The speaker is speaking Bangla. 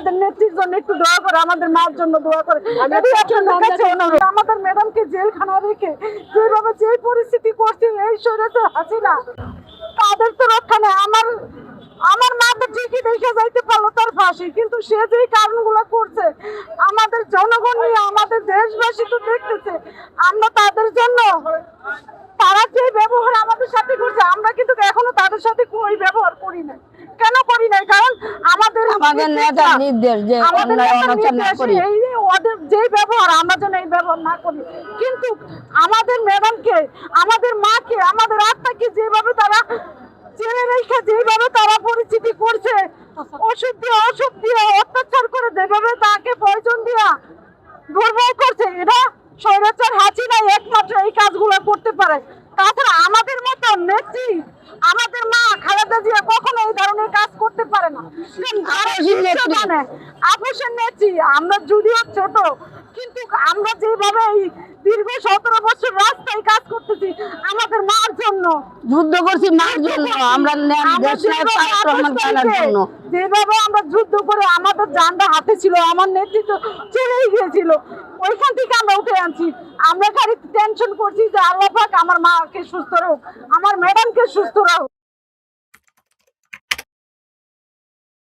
আমাদের নেত্রীর জন্য একটু দোয়া করে আমাদের মার জন্য দোয়া করে। এটাই আপনাদের কাছে অনুরোধ। আমাদের ম্যাডামকে জেলখানা রেখে যেভাবে যে পরিস্থিতি করছে এই শরীরে হাসিনা তাদের তো রক্ষা নেই। আমার আমার মা তো ঠিকই দেখে যাইতে পারল তার ফাঁসি কিন্তু সে যেই কারণগুলো করছে আমাদের জনগণ নিয়ে আমাদের দেশবাসী তো দেখতেছে আমরা তাদের জন্য তারা যে ব্যবহার আমাদের সাথে করছে আমরা কিন্তু এখনও তাদের সাথে ওই ব্যবহার করি না কেন করি নাই কারণ আমাদের নেতার নির্দেশ যে অন্যায় অনাচার না করি। ওদের যে ব্যবহার আমরা যেন এই ব্যবহার না করি। কিন্তু আমাদের ম্যাডামকে আমাদের মাকে আমাদের আত্মাকে যেভাবে তারা জেলে রেখে যেভাবে তারা পরিচিতি করছে ওষুধ দিয়ে ওষুধ দিয়ে অত্যাচার করে যেভাবে তাকে প্রয়োজন দিয়া দুর্বল করছে এটা স্বৈরাচার হাসিনা একমাত্র এই কাজগুলো করতে পারে। তাছাড়া আমাদের মতো নেত্রী আমাদের মা খালেদা জিয়া কখনো এই ধরনের কাজ করতে পারে না। আপোষের নেত্রী আমরা যদিও ছোট কিন্তু আমরা যেভাবে এই দীর্ঘ সতেরো বছর রাস্তায় কাজ করতেছি আমাদের মার জন্য। যুদ্ধ করছি মার জন্য। আমরা যেভাবে জন্য আমরা যুদ্ধ করে আমাদের জানটা হাতে ছিল আমার নেতৃত্ব চলেই গিয়েছিল। ওইখান থেকে আমরা উঠে আনছি। আমরা খালি টেনশন করছি যে আল্লাহ পাক আমার মাকে সুস্থ রাখুক আমার ম্যাডামকে সুস্থ রাখুক।